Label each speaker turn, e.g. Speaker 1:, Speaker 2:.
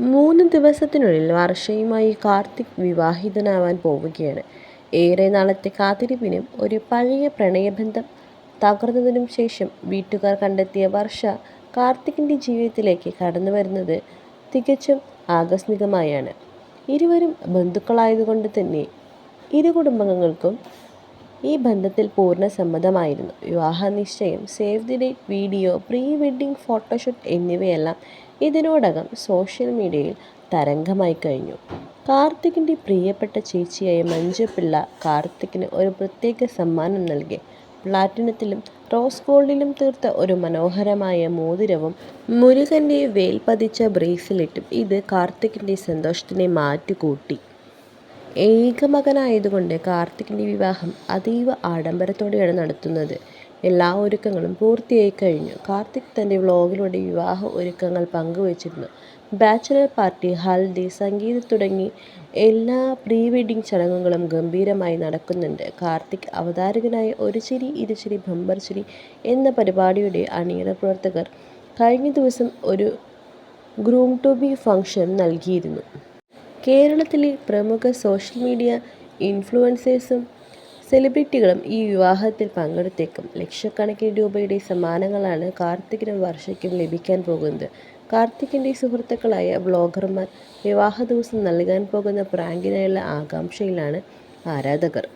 Speaker 1: മൂന്ന് ദിവസത്തിനുള്ളിൽ വർഷയുമായി കാർത്തിക് വിവാഹിതനാവാൻ പോവുകയാണ്. ഏറെ നാളത്തെ കാത്തിരിപ്പിനും ഒരു പഴയ പ്രണയബന്ധം തകർന്നതിനും ശേഷം വീട്ടുകാർ കണ്ടെത്തിയ വർഷ കാർത്തികിന്റെ ജീവിതത്തിലേക്ക് കടന്നു വരുന്നത് തികച്ചും ആകസ്മികമായാണ്. ഇരുവരും ബന്ധുക്കളായതുകൊണ്ട് തന്നെ ഇരു കുടുംബങ്ങൾക്കും ഈ ബന്ധത്തിൽ പൂർണ സമ്മതമായിരുന്നു വിവാഹ നിശ്ചയം save the date video pre wedding photoshoot എന്നിവയെല്ലാം ഇതിനോടകം സോഷ്യൽ മീഡിയയിൽ തരംഗമായി കഴിഞ്ഞു. കാർത്തികിന്റെ പ്രിയപ്പെട്ട ചേച്ചിയായ മഞ്ജുപിള്ള കാർത്തിക്കിന് ഒരു പ്രത്യേക സമ്മാനം നൽകി. പ്ലാറ്റിനത്തിലും റോസ് ഗോൾഡിലും തീർത്ത ഒരു മനോഹരമായ മോതിരവും മുരുകന്റെ വേൽ പതിച്ച ബ്രേസ്ലെറ്റും ഇത് കാർത്തികിന്റെ സന്തോഷത്തിനെ മാറ്റുകൂട്ടി ഏകമകനായതുകൊണ്ട് കാർത്തിക്കിന്റെ വിവാഹം അതീവ ആഡംബരത്തോടെയാണ് നടത്തുന്നത്. എല്ലാ ഒരുക്കങ്ങളും പൂർത്തിയായി കഴിഞ്ഞു. കാർത്തിക് തന്റെ വ്ലോഗിലൂടെ വിവാഹ ഒരുക്കങ്ങൾ പങ്കുവച്ചിരുന്നു. ബാച്ചലർ പാർട്ടി ഹൽദി സംഗീതം തുടങ്ങി എല്ലാ പ്രീ വെഡിങ് ചടങ്ങുകളും ഗംഭീരമായി നടക്കുന്നുണ്ട്. കാർത്തിക് അവതാരകനായ ഒരു ചിരി ഇരുചിരി ബമ്പർ ചിരി എന്ന പരിപാടിയുടെ അണിയറ പ്രവർത്തകർ കഴിഞ്ഞ ദിവസം ഒരു ഗ്രൂം ടു ബി ഫംഗ്ഷൻ നൽകിയിരുന്നു. കേരളത്തിലെ പ്രമുഖ സോഷ്യൽ മീഡിയ ഇൻഫ്ലുവൻസേഴ്സും സെലിബ്രിറ്റികളും ഈ വിവാഹത്തിൽ പങ്കെടുത്തേക്കും. ലക്ഷക്കണക്കിന് രൂപയുടെ സമ്മാനങ്ങളാണ് കാർത്തികിനും വർഷയ്ക്കും ലഭിക്കാൻ പോകുന്നത്. കാർത്തികിന്റെ സുഹൃത്തുക്കളായ ബ്ലോഗർമാർ വിവാഹ ദിവസം നൽകാൻ പോകുന്ന പ്രാങ്കിനായുള്ള ആകാംക്ഷയിലാണ് ആരാധകർ.